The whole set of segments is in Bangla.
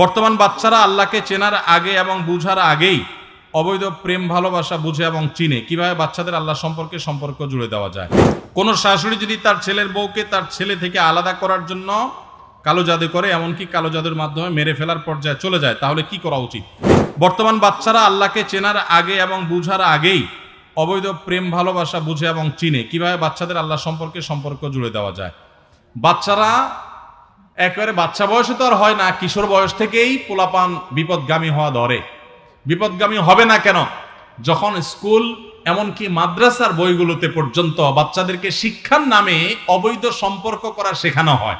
বর্তমান বাচ্চারা আল্লাহকে চেনার আগে এবং বুঝার আগেই অবৈধ প্রেম, ভালোবাসা বুঝে এবং চিনে। কীভাবে বাচ্চাদের আল্লাহ সম্পর্কে সম্পর্ক জুড়ে দেওয়া যায়? কোনো শাশুড়ি যদি তার ছেলের বউকে তার ছেলে থেকে আলাদা করার জন্য কালো জাদু করে, এমনকি কালো জাদুর মাধ্যমে মেরে ফেলার পর্যায়ে চলে যায়, তাহলে কি করা উচিত? বর্তমান বাচ্চারা আল্লাহকে চেনার আগে এবং বুঝার আগেই অবৈধ প্রেম, ভালোবাসা বুঝে এবং চিনে। কীভাবে বাচ্চাদের আল্লাহ সম্পর্কে সম্পর্ক জুড়ে দেওয়া যায়? বাচ্চারা একেবারে বাচ্চা বয়সে তো আর হয় না, কিশোর বয়স থেকেই পোলাপান বিপদগামী হওয়া ধরে। বিপদগামী হবে না কেন? যখন স্কুল, এমনকি মাদ্রাসার বইগুলোতে পর্যন্ত বাচ্চাদেরকে শিক্ষার নামে অবৈধ সম্পর্ক করা শেখানো হয়।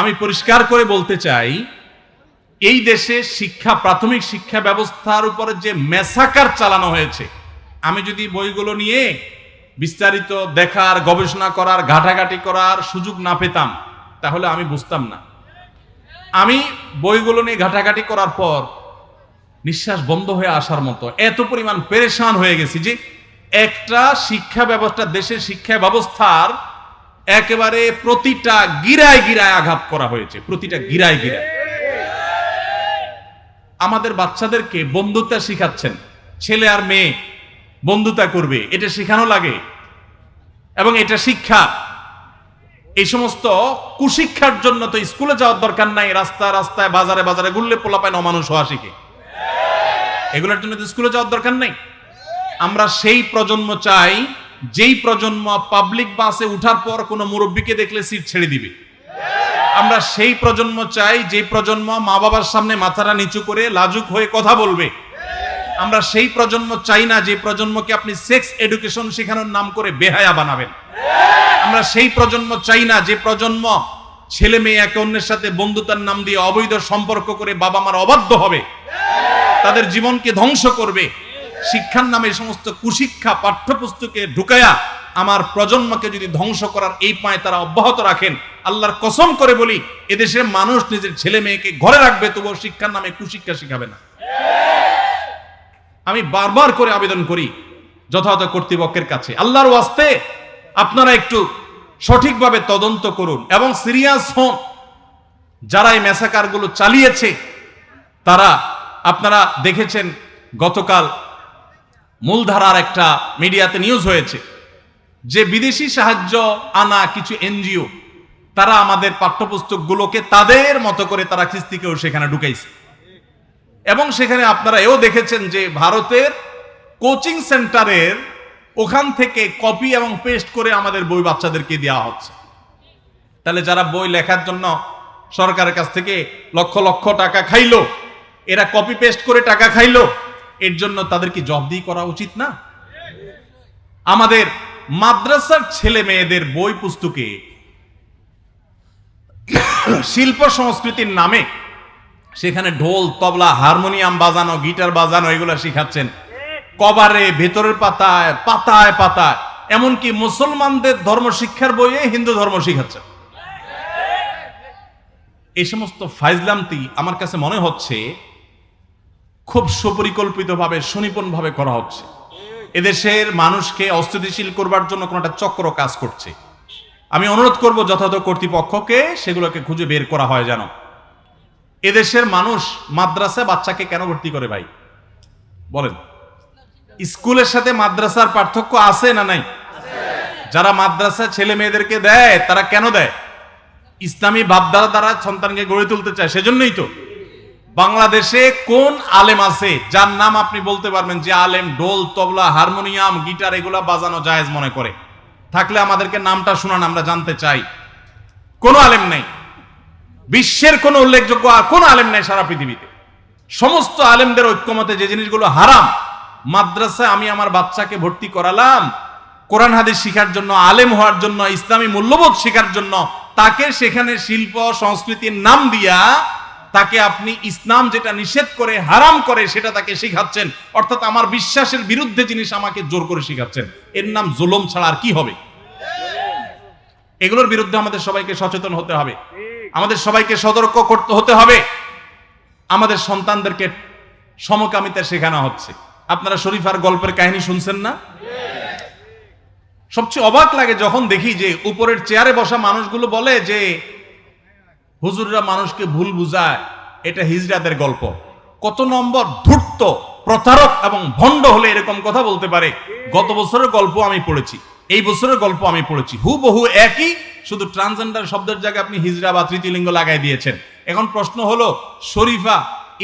আমি পরিষ্কার করে বলতে চাই, এই দেশে শিক্ষা, প্রাথমিক শিক্ষা ব্যবস্থার উপরে যে মেসাকার চালানো হয়েছে, আমি যদি বইগুলো নিয়ে বিস্তারিত দেখার, গবেষণা করার, ঘাটাঘাটি করার সুযোগ না পেতাম, তাহলে আমি বুঝতাম না। আমি বইগুলো নিয়ে ঘাটাঘাটি করার পর নিঃশ্বাস বন্ধ হয়ে আসার মতো, এত পরিমাণ পেরেশান হয়ে গেছি যে একটা শিক্ষা ব্যবস্থা, দেশের শিক্ষা ব্যবস্থার একেবারে প্রতিটা গিরায় গিরায় আঘাত করা হয়েছে, প্রতিটা গিরায় গিরায়। আমাদের বাচ্চাদেরকে বন্ধুত্ব শিখাচ্ছেন, ছেলে আর মেয়ে। বন্ধুতা করবে, এটা শেখানো লাগে। এবং এটা শিক্ষা। এই সমস্ত কুশিক্ষার জন্য তো স্কুলে যাওয়ার দরকার নাই, রাস্তা, রাস্তায়, বাজারে বাজারে ঘুরলে পোলাপায় অমানুষ হওয়া শিখে। এগুলোর জন্য তো স্কুলে যাওয়ার দরকার নেই। আমরা সেই প্রজন্ম চাই, যেই প্রজন্ম পাবলিক বাসে উঠার পর কোনো মুরব্বীকে দেখলে সিট ছেড়ে দিবে। আমরা সেই প্রজন্ম চাই যে প্রজন্ম মা বাবার সামনে মাথাটা নিচু করে লাজুক হয়ে কথা বলবে। আমরা সেই প্রজন্ম চাই না যে প্রজন্মকে আপনি সেক্স এডুকেশন শেখানোর নাম করে বেহায়া বানাবেন। আমরা সেই প্রজন্ম চাই না যে প্রজন্ম ছেলে মেয়ে একে অন্যের সাথে বন্ধুতার নাম দিয়ে অবৈধ সম্পর্ক করে বাবা মার অবাধ্য হবে। তাদের জীবনকে ধ্বংস করবে। শিক্ষার নামে সমস্ত কুশিক্ষা, পাঠ্যপুস্তকে ঢুকায়া আমার প্রজন্মকে যদি ধ্বংস করার এই পায়ে তারা অব্যাহত রাখেন, আল্লাহর কসম করে বলি, এদেশের মানুষ নিজের ছেলে মেয়েকে ঘরে রাখবে, তবুও শিক্ষার নামে কুশিক্ষা শিখাবে না। আমি বারবার করে আবেদন করি যথাযথ কর্তৃপক্ষের কাছে। আল্লাহর ওয়াস্তে আপনারা একটু সঠিকভাবে তদন্ত করুন এবং সিরিয়াস হন। যারা এই মেসাকারগুলো চালিয়েছে, তারা আপনারা দেখেছেন গতকাল মূলধারার একটা মিডিয়াতে নিউজ হয়েছে যে বিদেশি সাহায্য আনা কিছু এনজিও, তারা আমাদের পাঠ্যপুস্তকগুলোকে তাদের মতো করে তারা খিস্তিকেও সেখানে ঢুকাইছে। এবং সেখানে আপনারা এও দেখেছেন যে ভারতের কোচিং সেন্টারের ওখান থেকে কপি এবং পেস্ট করে আমাদের বই বাচ্চাদেরকে দেওয়া হচ্ছে। তাহলে যারা বই লেখার জন্য সরকারের কাছ থেকে লক্ষ লক্ষ টাকা খাইলো, এরা কপি পেস্ট করে টাকা খাইলো, এর জন্য তাদের কি জবদি করা উচিত না? আমাদের মাদ্রাসার ছেলে মেয়েদের বই পুস্তকে শিল্প সংস্কৃতির নামে সেখানে ঢোল, তবলা, হারমোনিয়াম বাজানো, গিটার বাজানো, এগুলো শিখাচ্ছেন। কবারে, ভেতরের পাতায় পাতায় পাতায়। এমনকি মুসলমানদের ধর্ম শিক্ষার বইয়ে হিন্দু ধর্ম শিখাচ্ছেন। এই সমস্ত ফাইজলামতি আমার কাছে মনে হচ্ছে খুব সুপরিকল্পিতভাবে, সুনিপুণভাবে করা হচ্ছে। এদেশের মানুষকে অস্থিতিশীল করবার জন্য কোনো একটা চক্র কাজ করছে। আমি অনুরোধ করব যথাযথ কর্তৃপক্ষকে সেগুলোকে খুঁজে বের করা হয় যেন। এদেশের মানুষ মাদ্রাসায় বাচ্চাকে কেন ভর্তি করে ভাই? বলেন। স্কুলের সাথে মাদ্রাসার পার্থক্য আছে না নাই? যারা মাদ্রাসা ছেলে মেয়েদেরকে দেয়, তারা কেন দেয়? ইসলামী ভাবধারা দ্বারা সন্তানকে গড়ে তুলতে চায়, সেজন্যই তো। বাংলাদেশে কোন আলেম আছে যার নাম আপনি বলতে পারবেন যে আলেম, ঢোল, তবলা, হারমোনিয়াম, গিটার, এগুলা বাজানো জায়েজ মনে করে। থাকলে আমাদেরকে নামটা শুনান, আমরা জানতে চাই। কোন আলেম নেই। বিশ্বের কোন উল্লেখযোগ্য আর কোন আলেম নেই সারা পৃথিবীতে। সমস্ত আলেমদের ঐক্যমতে যে জিনিসগুলো হারাম, মাদ্রাসায় আমি আমার বাচ্চাকে ভর্তি করালাম, কোরআন হাদিস শিখার জন্য, আলেম হওয়ার জন্য, ইসলামী মূল্যবোধ শেখার জন্য, তাকে সেখানে শিল্প, সংস্কৃতির নাম দিয়া তাকে আপনি ইসলাম যেটা নিষেধ করে, হারাম করে, সেটা তাকে শিখাচ্ছেন। অর্থাৎ আমার বিশ্বাসের বিরুদ্ধে জিনিস আমাকে জোর করে শিখাচ্ছেন। এর নাম জুলুম ছাড়া আর কি হবে? এগুলোর বিরুদ্ধে আমাদের সবাইকে সচেতন হতে হবে। আমাদের সবাইকে সতর্ক করতে হতে হবে। আমাদের সন্তানদেরকে সমকামিতা শেখানো হচ্ছে। আপনারা শরীফার গল্পের কাহিনী শুনছেন না? সবচেয়ে অবাক লাগে যখন দেখি যে উপরের চেয়ারে বসা মানুষগুলো বলে যে, হুজুররা মানুষকে ভুল বুঝায়। এটা হিজড়াদের গল্প। কত নম্বর ধূর্ত, প্রতারক এবং ভণ্ড হলে এরকম কথা বলতে পারে। গত বছরের গল্প আমি পড়েছি। এই বছরের গল্প আমি পড়েছি। হুবহু একই শুধু ট্রান্সজেন্ডার শব্দের জায়গায় আপনি হিজরা বা তৃতীয়লিঙ্গ লাগাই দিয়েছেন। এখন প্রশ্ন হলো, শরীফা,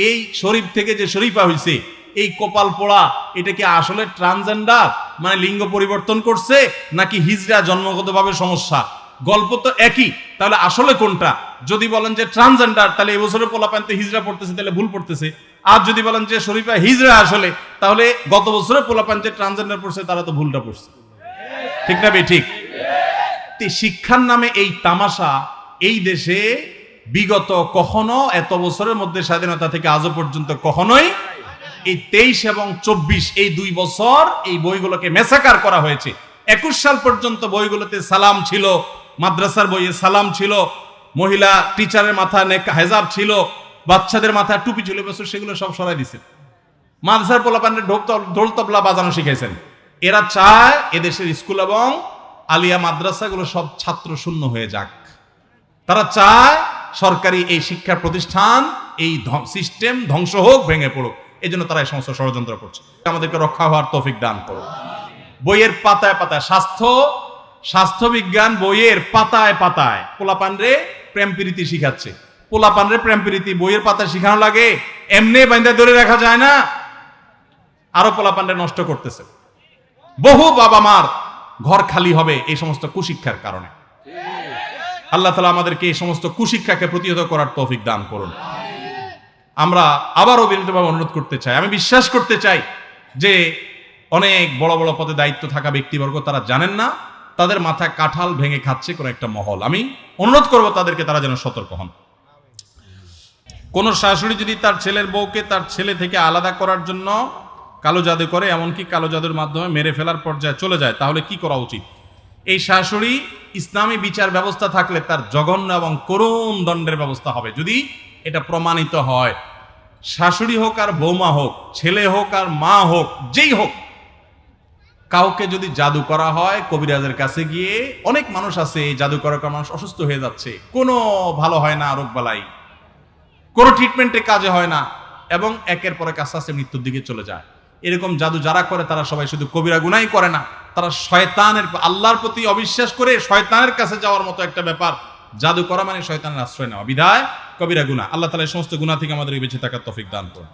এই শরীফ থেকে যে শরীফা হয়েছে এই কপাল পোড়া, এটা কি আসলে ট্রান্সজেন্ডার মানে লিঙ্গ পরিবর্তন করছে, নাকি হিজড়া জন্মগতভাবে সমস্যা? গল্প তো একই, তাহলে আসলে কোনটা? যদি বলেন যে ট্রান্সজেন্ডার তাহলে এই বছরের পোলাপান্তে হিজড়া পড়তেছে, তাহলে ভুল পড়তেছে। আর যদি বলেন যে শরীফা হিজরা আসলে, তাহলে গত বছরের পোলাপান্তে ট্রান্সজেন্ডার পড়ছে, তারা তো ভুলটা পড়ছে। ঠিক না বে, ঠিক? শিক্ষার নামে এই তামাশা এই দেশে বিগত কখনো, এত বছরের মধ্যে স্বাধীনতা থেকে আজও পর্যন্ত কখনোই এই তেইশ এবং চব্বিশ, এই দুই বছর এই বইগুলোকে মেসাকার করা হয়েছে। একুশ সাল পর্যন্ত বইগুলোতে সালাম ছিল, মাদ্রাসার বইয়ে সালাম ছিল, মহিলা টিচারের মাথা নেক হেজাব ছিল, বাচ্চাদের মাথায় টুপি ছিল বছর সেগুলো সব সরাই দিছে মাদ্রাসার পোলাপানের ঢোল তবলা বাজানো শিখাইছেন। এরা চায় এদেশের স্কুল এবং আলিয়া মাদ্রাসাগুলো সব ছাত্র শূন্য হয়ে যাক। তারা চায় সরকারি এই শিক্ষা প্রতিষ্ঠান, এই সিস্টেম ধ্বংস হোক, ভেঙে পড়ুক। এই জন্য তারা এই সমস্ত ষড়যন্ত্র করছে। আমাদেরকে রক্ষা হওয়ার তৌফিক দান করো বইয়ের পাতায় পাতায় স্বাস্থ্য স্বাস্থ্য বিজ্ঞান বইয়ের পাতায় পাতায় পোলাপান রে প্রেম প্রীতি শিখাচ্ছে। পোলাপান রে প্রেম প্রীতি বইয়ের পাতায় শিখানো লাগে। এমনি বাইন্দা ধরে রাখা যায় না। আরও পোলাপানরে নষ্ট করতেছে। বহু বাবা মার ঘর খালি হবে এই সমস্ত কুশিক্ষার কারণে। আল্লাহ তালা আমাদেরকে এই সমস্ত কুশিক্ষাকে প্রতিহত করার তৌফিক দান করুন। আমরা আবারও বিনীতভাবে অনুরোধ করতে চাই। আমি বিশ্বাস করতে চাই যে অনেক বড় বড় পদে দায়িত্ব থাকা ব্যক্তিবর্গ তারা জানেন না, তাদের মাথায় কাঁঠাল ভেঙে খাচ্ছে কোনো একটা মহল। আমি অনুরোধ করব তাদেরকে তারা যেন সতর্ক হন। কোন শাশুড়ি যদি তার ছেলের বউকে তার ছেলে থেকে আলাদা করার জন্য কালো জাদু করে, এমনকি কালো জাদুর মাধ্যমে মেরে ফেলার পর্যায়ে চলে যায়। তাহলে কি করা উচিত? এই শাশুড়ি ইসলামী বিচার ব্যবস্থা থাকলে তার জঘন্য এবং করুণ দণ্ডের ব্যবস্থা হবে। যদি এটা প্রমাণিত হয়, শাশুড়ি হোক আর বৌমা হোক, ছেলে হোক আর মা হোক, যেই হোক, কাউকে যদি জাদু করা হয়, কবিরাজের কাছে গিয়ে অনেক মানুষ আছে জাদু করার মানুষ অসুস্থ হয়ে যাচ্ছে, কোনো ভালো হয় না রোগ বালাই, কোনো ট্রিটমেন্টে কাজে হয় না, এবং একের পরে আস্তে আস্তে মৃত্যুর দিকে চলে যায়। এরকম জাদু যারা করে, তারা সবাই শুধু কবিরা গুনাই করে না। তারা শয়তানের আল্লাহর প্রতি অবিশ্বাস করে শয়তানের কাছে যাওয়ার মতো একটা ব্যাপার। জাদু করা মানে শয়তানের আশ্রয় নেওয়া। বিধায় কবিরা গুনা আল্লাহ তালা এই সমস্ত গুণা থেকে আমাদের বেঁচে থাকার তফিক দান করুন।